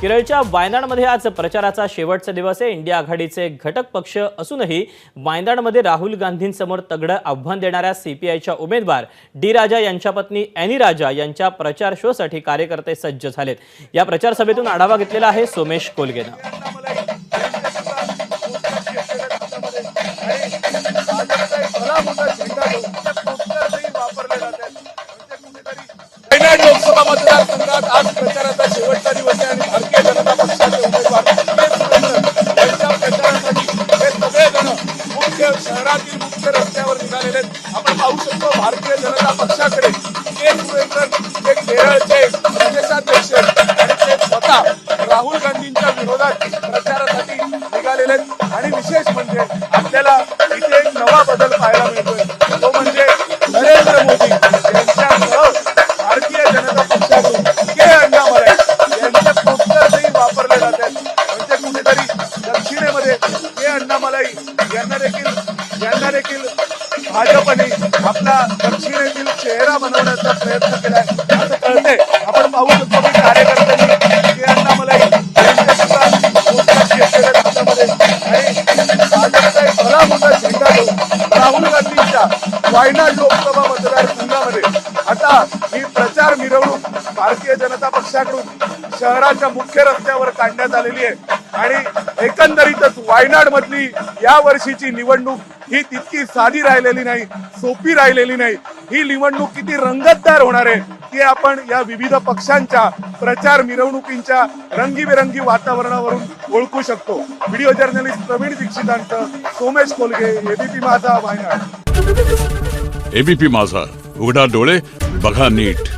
केरळच्या वायनाडमध्ये आज प्रचाराचा शेवटचा दिवस आहे. इंडिया आघाडीचे घटक पक्ष असूनही वायनाडमध्ये राहुल गांधींसमोर तगडं आव्हान देणाऱ्या सीपीआयच्या उमेदवार डी राजा यांच्या पत्नी अॅनी राजा यांच्या प्रचार शोसाठी कार्यकर्ते सज्ज झालेत. या प्रचार सभेतून आढावा घेतलेला आहे सोमेश कोलगेनं. लोकसभा मतदारसंघात आज प्रचाराचा शेवटचा दिवस रस्त्यावर निघालेले आहेत. आपण पाहू शकतो भारतीय जनता पक्षाकडे के सुरेंद्र हे केरळचे प्रदेशाध्यक्ष आणि ते स्वतः राहुल गांधींच्या विरोधात प्रचारासाठी निघालेले आहेत. आणि विशेष म्हणजे आपल्याला इथे एक नवा बदल पाहायला मिळतोय. तो म्हणजे नरेंद्र मोदी यांच्यासह भारतीय जनता पक्षाकडून के अण्णामलय यांचे पोस्टरही वापरले जातात म्हणजे कुठेतरी दक्षिणेमध्ये के अण्णामलाई यांना देखील यांना देखील भाजपने आपला दक्षिणेतील चेहरा बनवण्याचा प्रयत्न केलाय. असं कळतंय. आपण पाहू शकतो की कार्यकर्त्यांनी के आणि भला मोठा झेंडा घेऊन राहुल गांधींच्या वायनाड लोकसभा मतदारसंघामध्ये. आता ही प्रचार मिरवणूक भारतीय जनता पक्षाकडून शहराच्या मुख्य रस्त्यावर काढण्यात आलेली आहे. आणि एकंदर वायनाड मधली या वर्षीची निवडणूक ही तितकी साधी राहिलेली नाही सोपी राहिलेली नाही. ही निवडणूक किती रंगतदार होणार आहे ते आपण या विविध पक्षांच्या प्रचार मिरवणुकींच्या रंगीबेरंगी वातावरणावरून ओळखू शकतो. व्हिडिओ जर्नलिस्ट प्रवीण दीक्षितांचं सोमेश कोलगे एबीपी माझा वायनाड. एबीपी माझा उघडा डोळे बघा नीट.